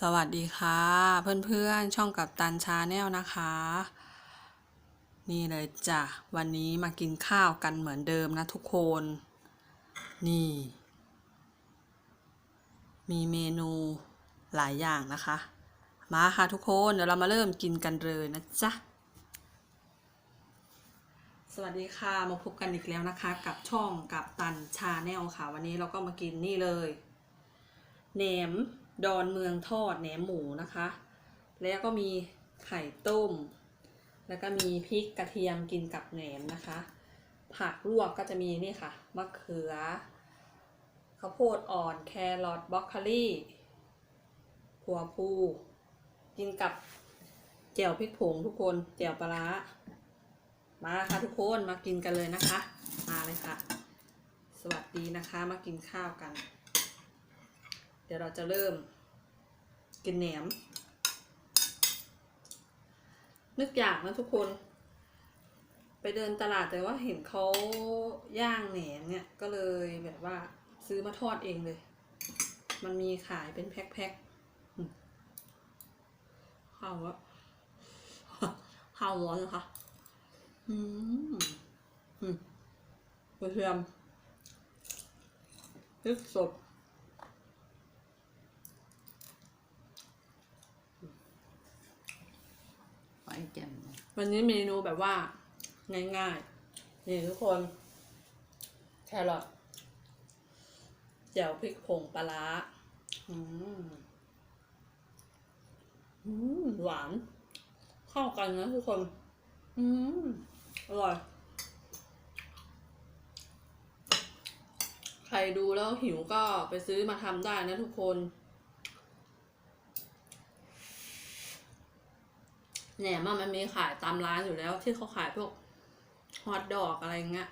สวัสดีค่ะ เพื่อนๆ ช่องกับตันชาแนลนะคะ นี่เลยจ้ะ วันนี้มากินข้าวกันเหมือนเดิมนะทุกคน นี่ มีเมนูหลายอย่างนะคะ มาค่ะทุกคนเดี๋ยวเรามาเริ่มกินกันเลยนะจ๊ะ สวัสดีค่ะมาพบกันอีกแล้วนะคะ กับช่องกับตันชาแนลค่ะ วันนี้เราก็มากินนี่เลยแหนม ดอนเมืองทอดแหนมหมูนะคะ แล้วก็มีไข่ต้ม แล้วก็มีพริกกระเทียมกินกับแหนมนะคะ ผักลวกก็จะมีนี่ค่ะมะเขือข้าวโพดอ่อนแครอทบรอกโคลี่ถั่วพูกินกับแจ่วพริกผงทุกคนแจ่วปลาร้ามาค่ะทุกคนมากินกันเลยนะคะ มาเลยค่ะ สวัสดีนะคะมากินข้าวกัน ดี๋ยวเราจะเริ่มกินแหนม นึกอยากนะทุกคน ไปเดินตลาดแต่ว่าเห็นเขาย่างแหนมเนี่ย ก็เลยแบบว่าซื้อมาทอดเองเลย มันมีขายเป็นแพ็คๆอืมข้าวอะข้าวร้อนนะคะอืมอืมกระเทียมพริกสด ไว้ แจ่มวันนี้เมนูแบบว่า ง่ายๆ นี่ทุกคน แครอทแจ่วพริกผงปลาร้าอืมอืมหวาน เข้ากันนะทุกคน อืมอร่อย ใครดูแล้วหิวก็ไปซื้อมาทำได้นะทุกคน แหนมมันมีขายตามร้านอยู่แล้วที่เขาขายพวกฮอทดอกอะไรเงี้ย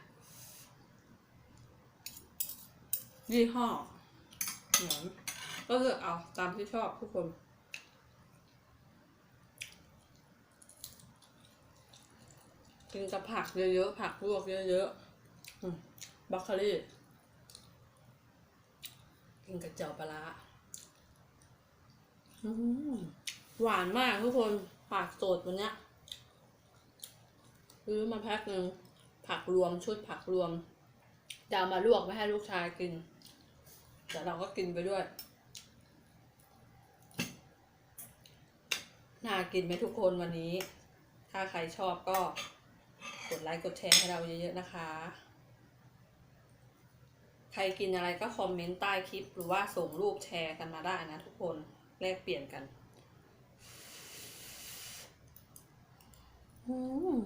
ยี่ห้อแหนมก็เลือกเอาตามที่ชอบทุกคน กินกับผักเยอะๆผักลวกเยอะๆอืมบรอกโคลีกินกับเจียวปลาร้าหวานมากทุกคน ผักสดวันเนี้ยซื้อมาแพ็คหนึ่งผักรวมชุดผักรวมจะเอามาลวกไว้ให้ลูกชายกินแต่เราก็กินไปด้วย น่ากินไหมทุกคนวันนี้ ถ้าใครชอบก็กดไลค์กดแชร์ให้เราเยอะๆนะคะ ใครกินอะไรก็คอมเมนต์ใต้คลิป หรือว่าส่งรูปแชร์กันมาได้นะทุกคนแลกเปลี่ยนกัน อืม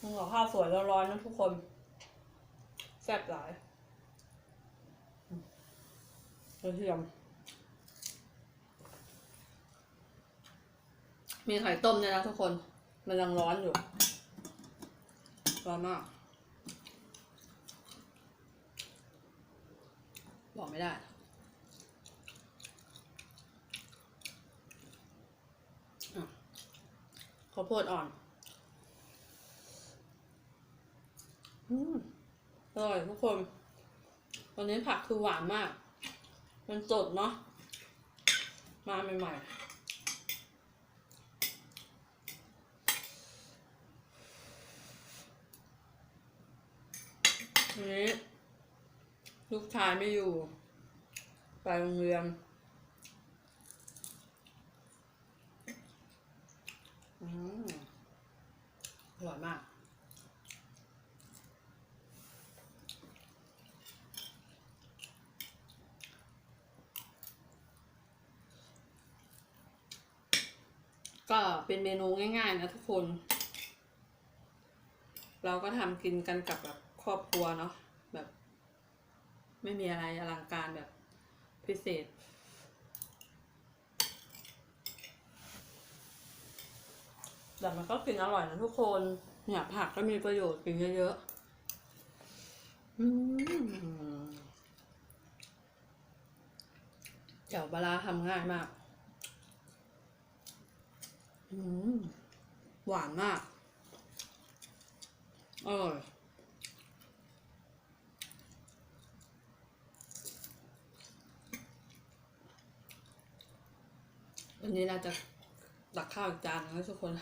มันกับข้าวสวยร้อนๆนะทุกคน แซ่บหลายกระเทียม มีไข่ต้มเนี่ยนะทุกคน มันยังร้อนอยู่ ร้อนมาก บอกไม่ได้ อะ ข้าวโพดอ่อนอืมอร่อยทุกคน วันนี้ผักคือหวานมาก มันสดเนาะ มาใหม่ๆวันนี้ลูกชายไม่อยู่ ไปโรงเรียน อืมอร่อยมาก ก็เป็นเมนูง่ายๆนะทุกคน เราก็ทำกินกันกับแบบครอบครัวเนาะแบบ ไม่มีอะไรอลังการแบบพิเศษ แต่มันก็กินอร่อยนะทุกคน เนี่ยผักก็มีประโยชน์กินเยอะๆเจียวปลาทำง่ายมาก หวานมาก อร่อยวันนี้เราจะ ตักข้าวอีกจานนะทุกคน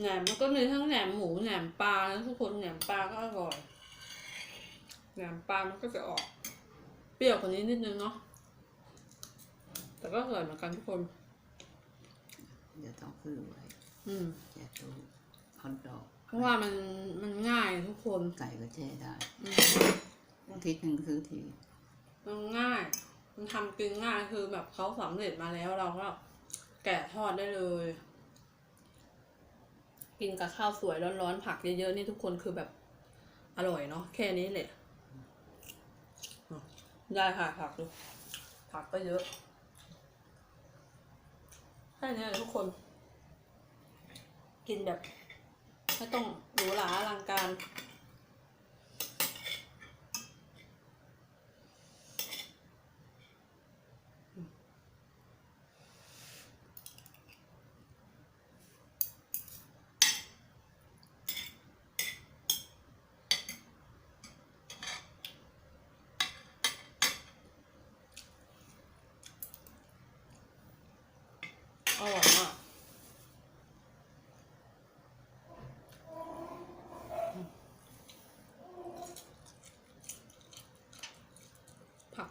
แหนมมันก็มีทั้งแหนมหมูแหนมปลานะทุกคนแหนมปลาก็อร่อยแหนมปลามันก็จะออก เปรี้ยวกว่านี้นิดนึงเนาะ แต่ก็อร่อยเหมือนกันทุกคน เดี๋ยวต้องซื้อไว้อืม แช่ตู้ฮอตดอกเพราะว่ามันมันง่ายทุกคนไก่ก็แช่ได้อืมอาทิตย์หนึ่งซื้อที มันง่าย มันทำกินง่ายคือแบบเขาสำเร็จมาแล้วเราก็แกะทอดได้เลย กินกับข้าวสวยร้อนๆผักเยอะๆนี่ทุกคนคือแบบอร่อยเนาะแค่นี้แหละอะ ได้ค่ะผักดูผักก็เยอะแค่นี้ทุกคน กินแบบ ไม่ต้องหรูหราอลังการ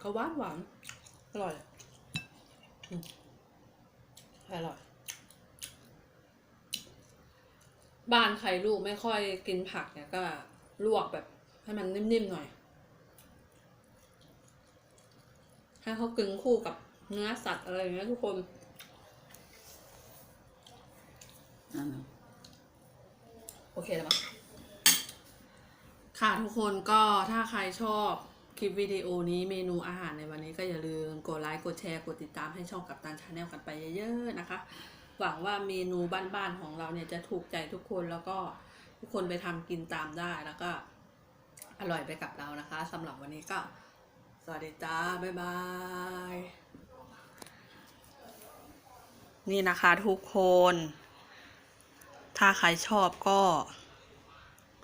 ผักก็หวานหวานอร่อยอืมอร่อยบ้านใครลูกไม่ค่อยกินผักเนี่ยก็ลวกแบบให้มันนิ่มๆหน่อย ให้เขากินคู่กับเนื้อสัตว์อะไรอย่างเงี้ยทุกคนนั่นน่ะโอเคแล้วมั้งค่ะทุกคนก็ถ้าใครชอบ คลิปวิดีโอนี้เมนูอาหารในวันนี้ก็อย่าลืมกดไลค์ กดแชร์ กดติดตามให้ช่องกับตันชาแนลกันไปเยอะๆนะคะ หวังว่าเมนูบ้านๆของเราเนี่ยจะถูกใจทุกคนแล้วก็ทุกคนไปทำกินตามได้แล้วก็อร่อยไปกับเรานะคะสำหรับวันนี้ก็ สวัสดีจ้า บ๊ายบาย นี่นะคะทุกคน ถ้าใครชอบก็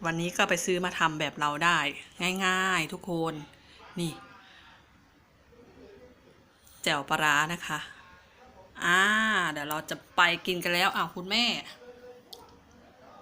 วันนี้ก็ไปซื้อมาทำแบบเราได้ ง่าย ๆ ทุกคน นี่แจ่วปลาร้านะคะ อ่า เดี๋ยวเราจะไปกินกันแล้ว อ้าวคุณแม่